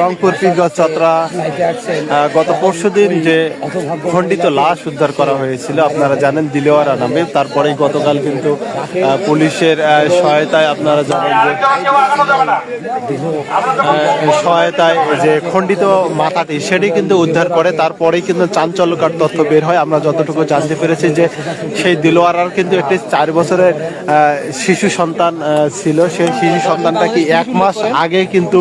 রংপুর, পীরগঞ্জ, চত্রা গত পরশু দিন যে খণ্ডিত লাশ উদ্ধার করা হয়েছিল, আপনারা জানেন দিলেওয়ারা নামে। তারপরেই গতকাল কিন্তু পুলিশের সহায়তায় আপনারা জানেন যে সহায়তায় যে খণ্ডিত মাথাটি সেটি কিন্তু উদ্ধার করে। তারপরেই কিন্তু চাঞ্চল্যকার তথ্য বের হয়। আমরা যতটুকু জানতে পেরেছি যে সেই দিলোয়ারার কিন্তু একটি চার বছরের শিশু সন্তান ছিল। সেই শিশু সন্তানটা কি এক মাস আগে কিন্তু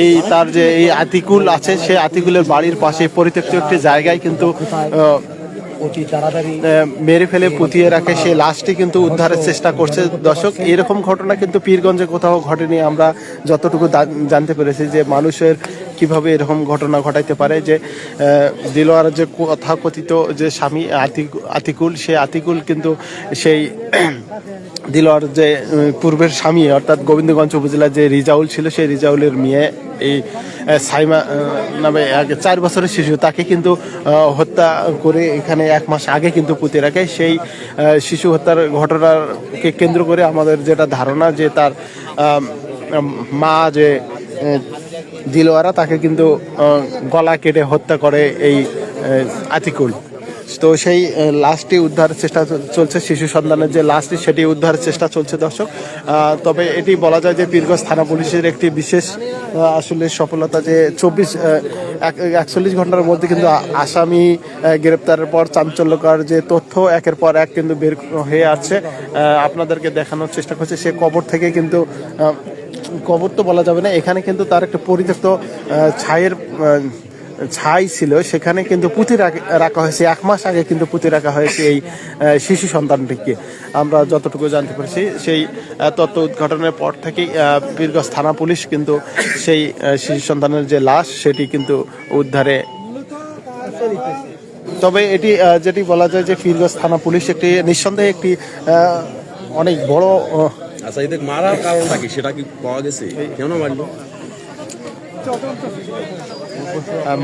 এই- তার যে এই আতিকুল আছে সেই আতিকুলের বাড়ির পাশে পরিত্যক্ত একটি জায়গায় কিন্তু মেরে ফেলে, পুঁতিয়ে রাখে সেই লাশটি কিন্তু উদ্ধারের চেষ্টা করছে। দর্শক, এরকম ঘটনা কিন্তু পীরগঞ্জে কোথাও ঘটেনি। আমরা যতটুকু জানতে পেরেছি যে মানুষের কীভাবে এরকম ঘটনা ঘটাইতে পারে, যে দিলোয়ার যে কথা কথিত যে স্বামী আতিক- আতিকুল সেই আতিকুল কিন্তু সেই দিলোয়ার যে পূর্বের স্বামী অর্থাৎ গোবিন্দগঞ্জ উপজেলার যে রিজাউল ছিল সেই রিজাউলের মেয়ে এই সাইমা নামে এক চার বছরের শিশু তাকে কিন্তু হত্যা করে এখানে এক মাস আগে কিন্তু পুঁতে রাখে। সেই শিশু হত্যার ঘটনাকে কেন্দ্র করে আমাদের যেটা ধারণা যে তার মা যে আহ, দিলোয়ারা তাকে কিন্তু গলা কেটে হত্যা করে এই আতিকুল। তো সেই লাশটি উদ্ধারের চেষ্টা চলছে শিশু সন্তানের যে লাশটি, সেটি উদ্ধারের চেষ্টা চলছে, দর্শক। তবে এটি বলা যায় যে পীরগঞ্জ থানা পুলিশের একটি বিশেষ আসলে সফলতা যে চব্বিশ একচল্লিশ ঘণ্টার মধ্যে কিন্তু আসামি গ্রেপ্তারের পর চাঞ্চল্যকর যে তথ্য একের পর এক কিন্তু বের হয়ে আছে। আপনাদেরকে দেখানোর চেষ্টা করছে, সে কবর থেকে কিন্তু কবর তো বলা যাবে না, এখানে কিন্তু তার একটা পরিত্যক্ত ছায়ের ছাই ছিল সেখানে কিন্তু পুঁতি রাখ- হয়েছে। এক মাস আগে কিন্তু পুঁতি রাখা হয়েছে এই শিশু সন্তানটিকে। আমরা যতটুকু জানতে পেরেছি সেই তথ্য উদ্ঘাটনের পর থেকেই আহ, বীরগঞ্জ থানা পুলিশ কিন্তু সেই শিশু সন্তানের যে লাশ সেটি কিন্তু উদ্ধারে তবে এটি যেটি বলা যায় যে পীরগঞ্জ থানা পুলিশ একটি নিঃসন্দেহে একটি অনেক বড় আচ্ছা এদের মারার কারণটা কি? সেটা কি পাওয়া গেছে? কেন মারলো?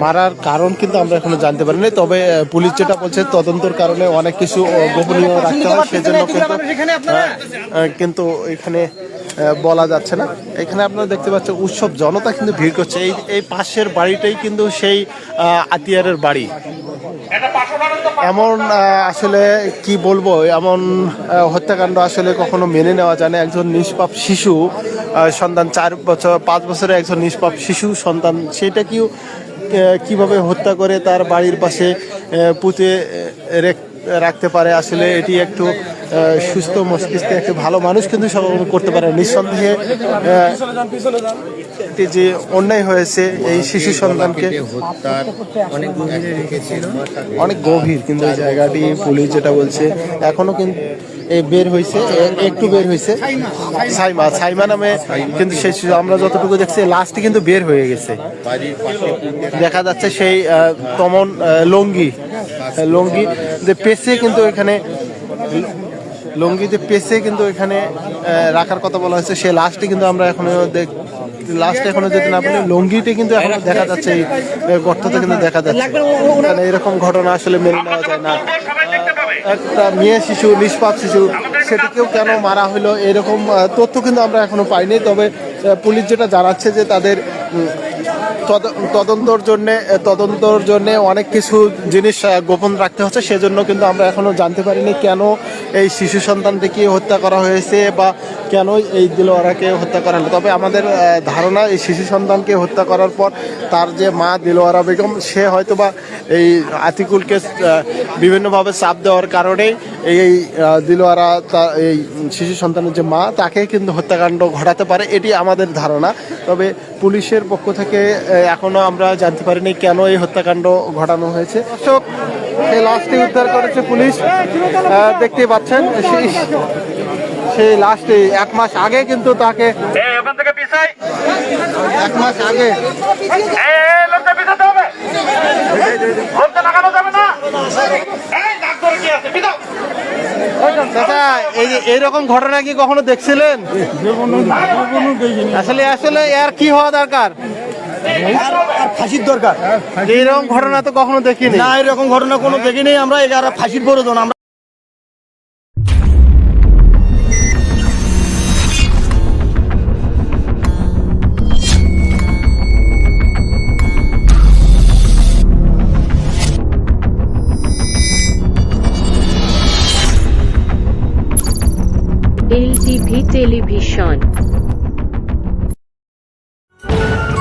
মারার কারণ কিন্তু আমরা এখনও জানতে পারিনি। তবে পুলিশ যেটা বলছে তদন্তর কারণে অনেক কিছু গোপনীয় রাখতে হয় সেজন্য কিন্তু কিন্তু এখানে বলা যাচ্ছে না। এখানে আপনারা দেখতে পাচ্ছেন উৎসব জনতা কিন্তু ভিড় করছে। এই এই পাশের বাড়িটাই কিন্তু সেই আতিয়ারের বাড়ি। এমন আসলে কি বলব এমন হত্যাকাণ্ড আসলে কখনো মেনে নেওয়া যায় না। একজন নিষ্পাপ শিশু সন্তান চার বছর, পাঁচ বছরের একজন নিষ্পাপ শিশু, সন্তান সেটা কিও কীভাবে হত্যা করে তার বাড়ির পাশে পুঁতে রাখতে পারে, আসলে এটি একটু সুস্থ মস্তিষ্কে একটি ভালো মানুষ কিন্তু সব করতে পারে। নিঃসন্দেহে যে অন্যায় হয়েছে এই শিশু সন্তানকে, অনেক গভীরে কিন্তু এই জায়গাটি পুলিশ যেটা বলছে, এখনও কিন্তু বের হয়েছে একটু বের হয়েছে। সাইমা সাইমা নামে কিন্তু সেই আমরা যতটুকু দেখছি লাস্টে কিন্তু বের হয়ে গেছে। দেখা যাচ্ছে সেই তমন লঙ্গি লঙ্গি, যে পেছে কিন্তু এখানে লঙ্গিতে পেছে কিন্তু এখানে রাখার কথা বলা হয়েছে। সে লাস্টে কিন্তু আমরা এখনও দেখ লাস্টে এখনও যেতে না পারি লঙ্গিতে কিন্তু এখনও দেখা যাচ্ছে এই গর্ততে কিন্তু দেখা যাচ্ছে। এরকম ঘটনা আসলে মেনে নেওয়া যায় না। একটা মেয়ে শিশু, নিষ্পাপ শিশু, সেটিকেও কেন মারা হলো? এরকম তথ্য কিন্তু আমরা এখনও পাইনি। তবে পুলিশ যেটা জানাচ্ছে যে তাদের তদন্তর জন্য তদন্তর জন্য অনেক কিছু জিনিস গোপন রাখতে হচ্ছে। সেজন্য কিন্তু আমরা এখনও জানতে পারিনি কেন এই শিশু সন্তানটিকে হত্যা করা হয়েছে বা কেন এই দিলোয়ারাকে হত্যা করা হলো। তবে আমাদের ধারণা এই শিশু সন্তানকে হত্যা করার পর তার যে মা দিলোয়ারা বেগম, সে হয়তো বা এই আতিকুলকে বিভিন্নভাবে চাপ দেওয়ার কারণে এই দিলোয়ারা তা, এই শিশু সন্তানের যে মা, তাকে কিন্তু হত্যাকাণ্ড ঘটাতে পারে। এটি আমাদের ধারণা। তবে পুলিশের পক্ষ থেকে আহ, এখনও আমরা জানতে পারিনি কেন এই হত্যাকাণ্ড ঘটানো হয়েছে। দর্শক এই লাশটি উদ্ধার করেছে পুলিশ। আহ, দেখতেই পাচ্ছেন সেই সেই লাশটি এক মাস আগে কিন্তু তাকে এক মাস আগে এই এই এইরকম ঘটনা কি কখনো দেখছিলেন? আসলে আসলে এর কি হওয়া দরকার? হ্যাঁ। ফাঁসির দরকার। হ্যাঁ, এইরকম ঘটনা তো কখনো দেখিনি। না এরকম ঘটনা কোনো হ্যাঁ। দেখিনি। আমরা আর ফাঁসির প্রয়োজন। আমরা এলটিভি টেলিভিশন।